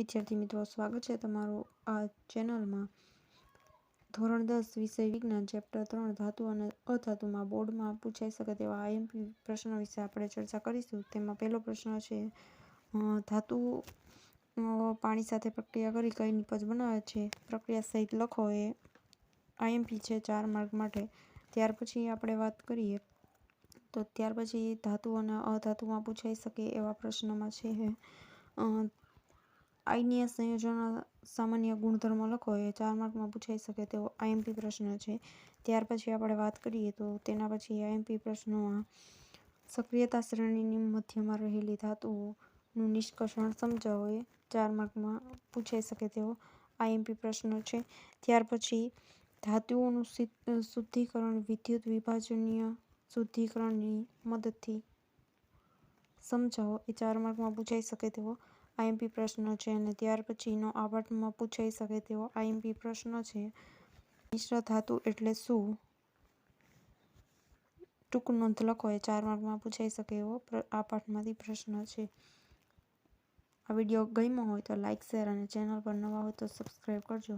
વિદ્યાર્થી મિત્રો. સ્વાગત છે તમારું આ ચેનલમાં. ધોરણ દસ વિષય વિજ્ઞાન ચેપ્ટર ત્રણ, ધાતુ અને અધાતુમાં બોર્ડમાં પૂછાઈ શકે તેવા આઈએમપી પ્રશ્નો વિશે આપણે ચર્ચા કરીશું. તેમાં પહેલો પ્રશ્ન છે ધાતુ પાણી સાથે પ્રક્રિયા કરી કઈ નિપજ બનાવે છે? પ્રક્રિયા સહિત લખો એ આઈએમપી છે ચાર માર્ક માટે. ત્યાર પછી આપણે વાત કરીએ. તો ત્યાર પછી ધાતુ અને અધાતુમાં પૂછાઈ શકે એવા પ્રશ્નમાં છે આઈનીય સંયોજનોના સામાન્ય ગુણધર્મો લખો, એ ચાર માર્કમાં પૂછાઈ શકે તેવો આઈએમપી પ્રશ્ન છે. ત્યાર પછી આપણે વાત કરીએ તો તેના પછી આઈએમપી પ્રશ્નોમાં સક્રિયતા શ્રેણીની મધ્યમાં રહેલી ધાતુઓનું નિષ્કર્ષણ સમજાવો, એ ચાર માર્કમાં પૂછાઈ શકે તેવો આઈએમપી પ્રશ્ન છે. ત્યાર પછી ધાતુઓનું શુદ્ધિકરણ વિદ્યુત વિભાજનીય શુદ્ધિકરણની મદદથી સમજાવો, એ ચાર માર્કમાં પૂછાઈ શકે તેવો આઈએમપી પ્રશ્ન છે અને ત્યાર પછીનો આ પાઠમાં પૂછાઈ શકે તેવો આઈએમપી પ્રશ્ન છે. મિશ્ર ધાતુ એટલે શું? ટૂંક નોંધ લખો, એ ચાર માર્કમાં પૂછાઈ શકે એવો આ પાઠમાંથી પ્રશ્ન છે. આ વીડિયો ગમ્યો હોય તો લાઇક શેર અને ચેનલ પર નવા હોય તો સબસ્ક્રાઈબ કરજો.